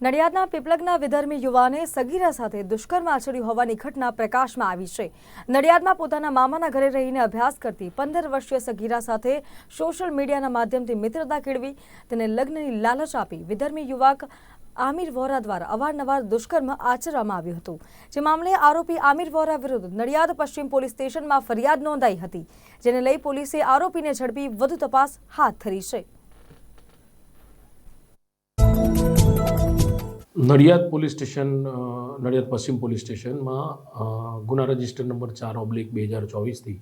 નડિયાદના પીપલગના વિધર્મી યુવાને સગીરા સાથે દુષ્કર્મ આચર્યું હોવાની ઘટના પ્રકાશમાં આવી છે. નડિયાદમાં પોતાના મામાના ઘરે રહીને અભ્યાસ કરતી પંદર વર્ષીય સગીરા સાથે સોશિયલ મીડિયાના માધ્યમથી મિત્રતા કેળવી, તેને લગ્નની લાલચ આપી વિધર્મી યુવક આમિર વોરા દ્વારા અવારનવાર દુષ્કર્મ આચરવામાં આવ્યું હતું. જે મામલે આરોપી આમિર વોરા વિરુદ્ધ નડિયાદ પશ્ચિમ પોલીસ સ્ટેશનમાં ફરિયાદ નોંધાઈ હતી, જેને લઈ પોલીસે આરોપીને ઝડપી વધુ તપાસ હાથ ધરી છે. નડિયાદ પોલીસ સ્ટેશન નડિયાદ પશ્ચિમ પોલીસ સ્ટેશનમાં ગુના રજિસ્ટર નંબર ચાર ઓબ્લિક બે હજાર ચોવીસથી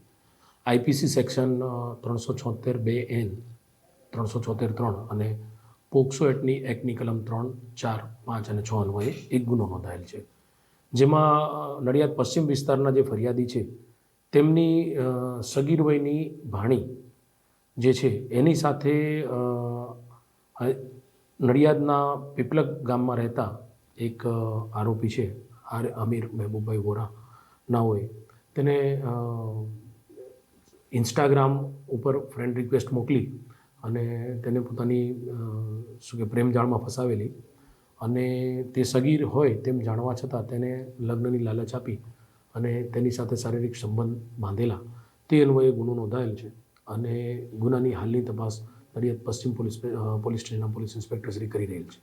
આઈપીસી સેક્શન ત્રણસો છોતેર બે એન, ત્રણસો છોતેર ત્રણ અને પોક્સો એટની એક્ટની કલમ ત્રણ, ચાર, પાંચ અને છ અન્વયે એક ગુનો નોંધાયેલ છે. જેમાં નડિયાદ પશ્ચિમ વિસ્તારના જે ફરિયાદી છે, તેમની સગીર વયની ભાણી જે છે, એની સાથે નડિયાદના પીપલક ગામમાં રહેતા એક આરોપી છે, આર, અમીર મહેબૂબભાઈ વોરા. હોય. તેને ઇન્સ્ટાગ્રામ ઉપર ફ્રેન્ડ રિક્વેસ્ટ મોકલી અને તેને પોતાની શું કે પ્રેમજાળમાં ફસાવેલી અને તે સગીર હોય તેમ જાણવા છતાં તેને લગ્નની લાલચ આપી અને તેની સાથે શારીરિક સંબંધ બાંધેલા. તે અન્વયે ગુનો નોંધાયેલ છે અને ગુનાની હાલની તપાસ નડિયાદ પશ્ચિમ પોલીસ પોલીસ સ્ટેશનના પોલીસ ઇન્સ્પેક્ટર શ્રી કરી રહેલ છે.